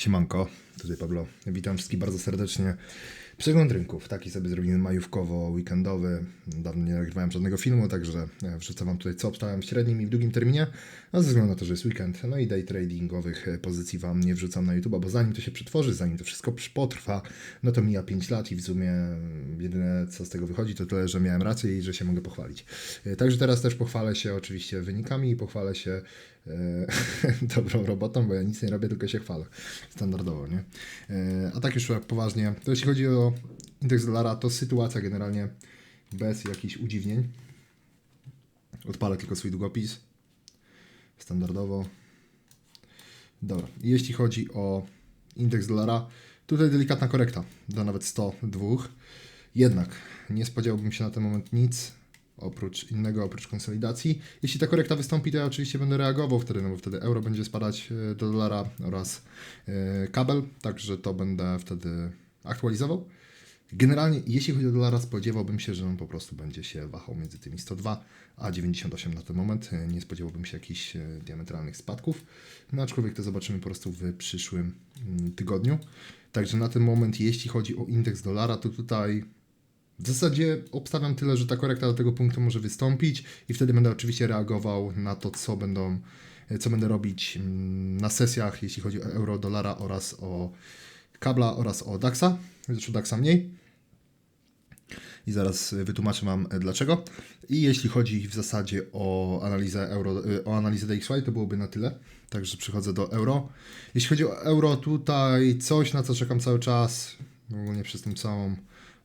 Siemanko, tutaj Pablo. Witam wszystkich bardzo serdecznie. Przegląd rynków, taki sobie zrobimy majówkowo-weekendowy. Dawno nie nagrywałem żadnego filmu, także e, wrzucę Wam tutaj co obstałem w średnim i w długim terminie. A ze względu na to, że jest weekend, no i day tradingowych e, pozycji Wam nie wrzucam na YouTube, bo zanim to się przetworzy, zanim to wszystko potrwa, no to mija 5 lat i w sumie mm, jedyne co z tego wychodzi to tyle, że miałem rację i że się mogę pochwalić. E, Także teraz też pochwalę się oczywiście wynikami i pochwalę się dobrą robotą, bo ja nic nie robię, tylko się chwalę. Standardowo, nie? E, a tak już poważnie, to jeśli chodzi o indeks dolara, to sytuacja generalnie bez jakichś udziwnień. Odpalę tylko swój długopis. Standardowo. Dobra, jeśli chodzi o indeks dolara, tutaj delikatna korekta do nawet 102. Jednak nie spodziewałbym się na ten moment nic oprócz innego, oprócz konsolidacji. Jeśli ta korekta wystąpi, to ja oczywiście będę reagował wtedy, no bo wtedy euro będzie spadać e, do dolara oraz e, kabel, także to będę wtedy aktualizował. Generalnie, jeśli chodzi o dolara, spodziewałbym się, że on po prostu będzie się wahał między tymi 102 a 98 na ten moment. E, Nie spodziewałbym się jakichś diametralnych spadków. No aczkolwiek to zobaczymy po prostu w przyszłym mm, tygodniu. Także na ten moment, jeśli chodzi o indeks dolara, to tutaj w zasadzie obstawiam tyle, że ta korekta do tego punktu może wystąpić i wtedy będę oczywiście reagował na to, co będą, co będę robić mm, na sesjach, jeśli chodzi o euro, dolara oraz o kabla oraz o DAXa. Zresztą DAXa mniej. I zaraz wytłumaczę Wam e, dlaczego. I jeśli chodzi w zasadzie o analizę euro, y, o analizę DXY, to byłoby na tyle. Także przechodzę do euro. Jeśli chodzi o euro, tutaj coś, na co czekam cały czas, ogólnie przez ten całą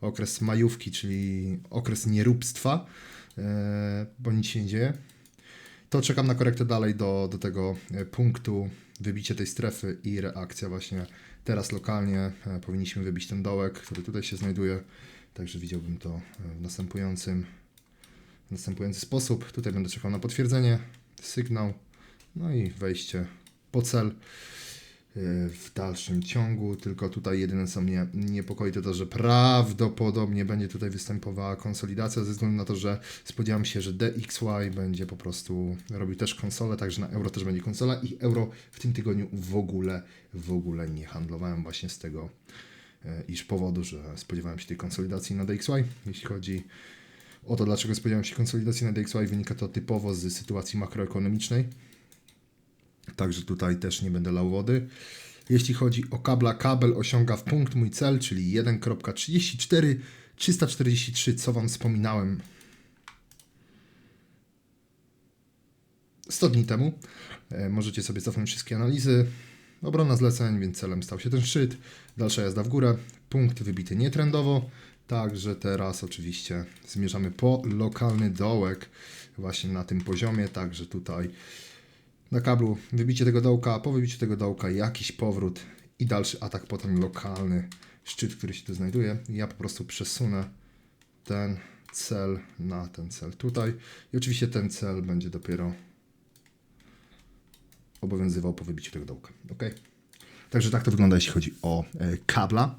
okres majówki, czyli okres nieróbstwa, e, bo nic się nie dzieje, to czekam na korektę dalej do, do tego e, punktu, wybicie tej strefy i reakcja właśnie teraz lokalnie. e, Powinniśmy wybić ten dołek, który tutaj się znajduje, także widziałbym to w następującym, w następujący sposób. Tutaj będę czekał na potwierdzenie, sygnał, no i wejście po cel w dalszym ciągu, tylko tutaj jedyne co mnie niepokoi to to, że prawdopodobnie będzie tutaj występowała konsolidacja ze względu na to, że spodziewam się, że DXY będzie po prostu robił też konsolę, także na euro też będzie konsola i euro w tym tygodniu w ogóle, w ogóle nie handlowałem właśnie z tego e, iż powodu, że spodziewałem się tej konsolidacji na DXY. Jeśli chodzi o to, dlaczego spodziewałem się konsolidacji na DXY, wynika to typowo z sytuacji makroekonomicznej. Także tutaj też nie będę lał wody. Jeśli chodzi o kabla, kabel osiąga w punkt mój cel, czyli 1.34 343, co Wam wspominałem 100 dni temu. E, Możecie sobie cofnąć wszystkie analizy. Obrona zleceń, więc celem stał się ten szczyt. Dalsza jazda w górę. Punkt wybity nietrendowo. Także teraz oczywiście zmierzamy po lokalny dołek właśnie na tym poziomie. Także tutaj na kablu wybicie tego dołka, po wybiciu tego dołka jakiś powrót i dalszy atak potem lokalny szczyt, który się tu znajduje. Ja po prostu przesunę ten cel na ten cel tutaj i oczywiście ten cel będzie dopiero obowiązywał po wybiciu tego dołka. Ok? Także tak to wygląda, jeśli chodzi o e, kabla.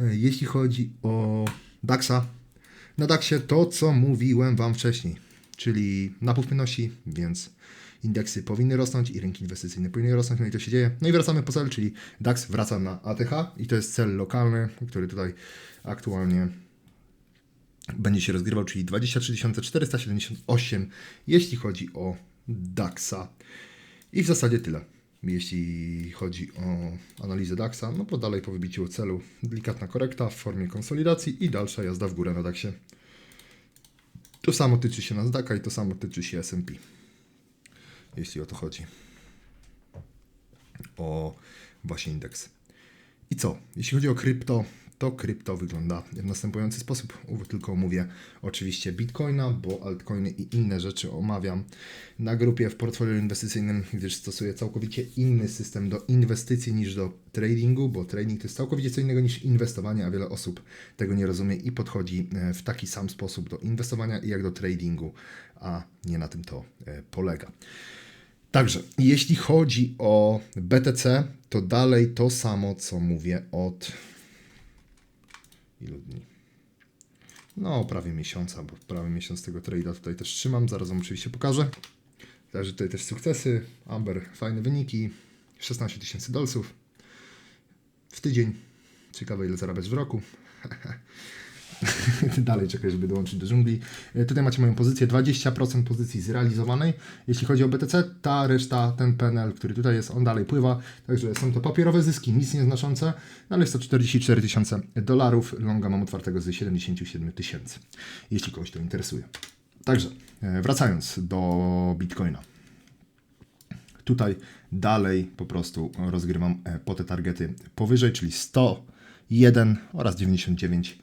E, jeśli chodzi o DAXa, na DAXie to, co mówiłem Wam wcześniej, czyli napływ płynności, więc indeksy powinny rosnąć i rynki inwestycyjne powinny rosnąć, no i to się dzieje. No i wracamy po cel, czyli DAX wraca na ATH i to jest cel lokalny, który tutaj aktualnie będzie się rozgrywał, czyli 23 478, jeśli chodzi o DAXa. I w zasadzie tyle. Jeśli chodzi o analizę DAXa, no to dalej po wybiciu celu delikatna korekta w formie konsolidacji i dalsza jazda w górę na DAXie. To samo tyczy się Nasdaqa i to samo tyczy się S&P. Jeśli o to chodzi. O właśnie indeks. I co? Jeśli chodzi o krypto, to krypto wygląda w następujący sposób. Tylko omówię oczywiście Bitcoina, bo altcoiny i inne rzeczy omawiam na grupie w portfolio inwestycyjnym, gdyż stosuję całkowicie inny system do inwestycji niż do tradingu, bo trading to jest całkowicie co innego niż inwestowanie, a wiele osób tego nie rozumie i podchodzi e, w taki sam sposób do inwestowania jak do tradingu, a nie na tym to e, polega. Także, jeśli chodzi o BTC, to dalej to samo, co mówię od ilu dni? No, prawie miesiąca, bo prawie miesiąc tego trade'a tutaj też trzymam. Zaraz Wam oczywiście pokażę. Także tutaj też sukcesy. Amber, fajne wyniki. 16 tysięcy dolców. w tydzień. Ciekawe ile zarabiać w roku. Dalej czekaj, żeby dołączyć do dżungli. E, Tutaj macie moją pozycję, 20% pozycji zrealizowanej. Jeśli chodzi o BTC, ta reszta, ten panel, który tutaj jest, on dalej pływa. Także są to papierowe zyski, nic nieznaczące, no ale jest to 44 tysiące dolarów. Longa mam otwartego z 77 tysięcy, jeśli kogoś to interesuje. Także e, wracając do Bitcoina. Tutaj dalej po prostu rozgrywam e, po te targety powyżej, czyli 101 oraz 99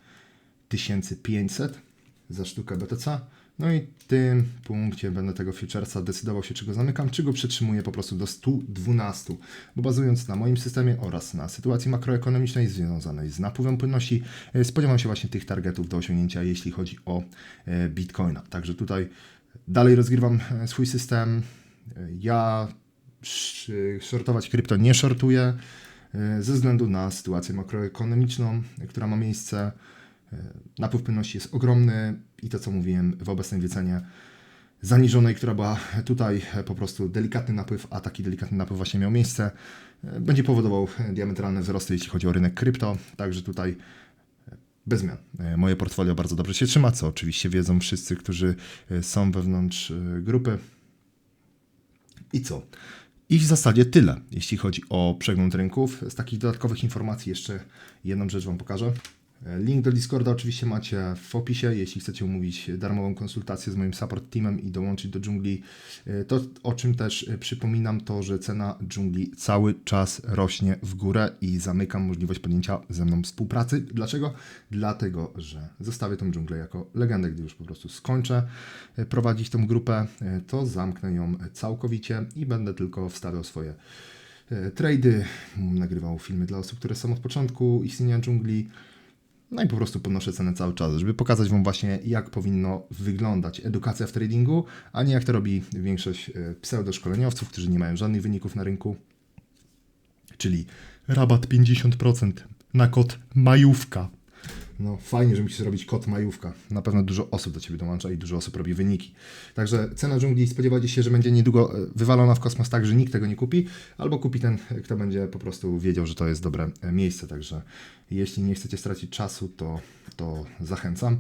500 za sztukę BTC. No i w tym punkcie będę tego futuresa decydował się, czy go zamykam, czy go przetrzymuję po prostu do 112. Bo bazując na moim systemie oraz na sytuacji makroekonomicznej związanej z napływem płynności, e, spodziewam się właśnie tych targetów do osiągnięcia, jeśli chodzi o e, Bitcoina. Także tutaj dalej rozgrywam e, swój system. Ja shortować krypto nie shortuję ze względu na sytuację makroekonomiczną, która ma miejsce. E, Napływ płynności jest ogromny i to, co mówiłem w obecnej wycenie zaniżonej, która była tutaj e, po prostu delikatny napływ, a taki delikatny napływ właśnie miał miejsce, e, będzie powodował diametralne wzrosty, jeśli chodzi o rynek krypto. Także tutaj bez zmian. Moje portfolio bardzo dobrze się trzyma, co oczywiście wiedzą wszyscy, którzy są wewnątrz grupy. I co? I w zasadzie tyle, jeśli chodzi o przegląd rynków. Z takich dodatkowych informacji jeszcze jedną rzecz Wam pokażę. Link do Discorda oczywiście macie w opisie. Jeśli chcecie umówić darmową konsultację z moim support teamem i dołączyć do dżungli, e, to o czym też e, przypominam, to że cena dżungli cały czas rośnie w górę i zamykam możliwość podjęcia ze mną współpracy. Dlaczego? Dlatego, że zostawię tą dżunglę jako legendę, gdy już po prostu skończę e, prowadzić tą grupę, to zamknę ją całkowicie i będę tylko wstawiał swoje trady, nagrywał filmy dla osób, które są od początku istnienia dżungli. No i po prostu podnoszę cenę cały czas, żeby pokazać Wam właśnie, jak powinno wyglądać edukacja w tradingu, a nie jak to robi większość e, pseudoszkoleniowców, którzy nie mają żadnych wyników na rynku. Czyli rabat 50% na kod majówka. No fajnie, że musisz robić kod majówka. Na pewno dużo osób do Ciebie dołącza i dużo osób robi wyniki. Także cena dżungli spodziewajcie się, że będzie niedługo e, wywalona w kosmos tak, że nikt tego nie kupi, albo kupi ten, e, kto będzie po prostu wiedział, że to jest dobre e, miejsce. Także jeśli nie chcecie stracić czasu, to, to zachęcam.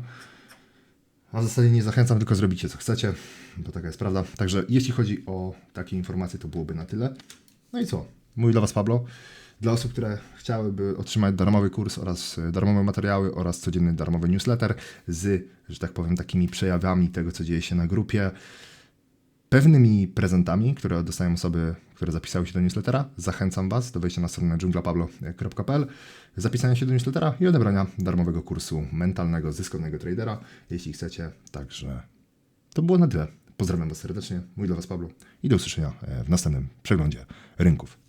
A w zasadzie nie zachęcam, tylko zrobicie co chcecie, bo taka jest prawda. Także jeśli chodzi o takie informacje, to byłoby na tyle. No i co? Mój dla Was Pablo. Dla osób, które chciałyby otrzymać darmowy kurs oraz e, darmowe materiały oraz codzienny darmowy newsletter z, że tak powiem, takimi przejawami tego, co dzieje się na grupie, pewnymi prezentami, które dostają osoby, które zapisały się do newslettera. Zachęcam Was do wejścia na stronę dżunglapablo.pl, zapisania się do newslettera i odebrania darmowego kursu mentalnego, zyskownego tradera, jeśli chcecie. Także to było na tyle. Pozdrawiam Was serdecznie, mój dla Was Pablo i do usłyszenia e, w następnym przeglądzie rynków.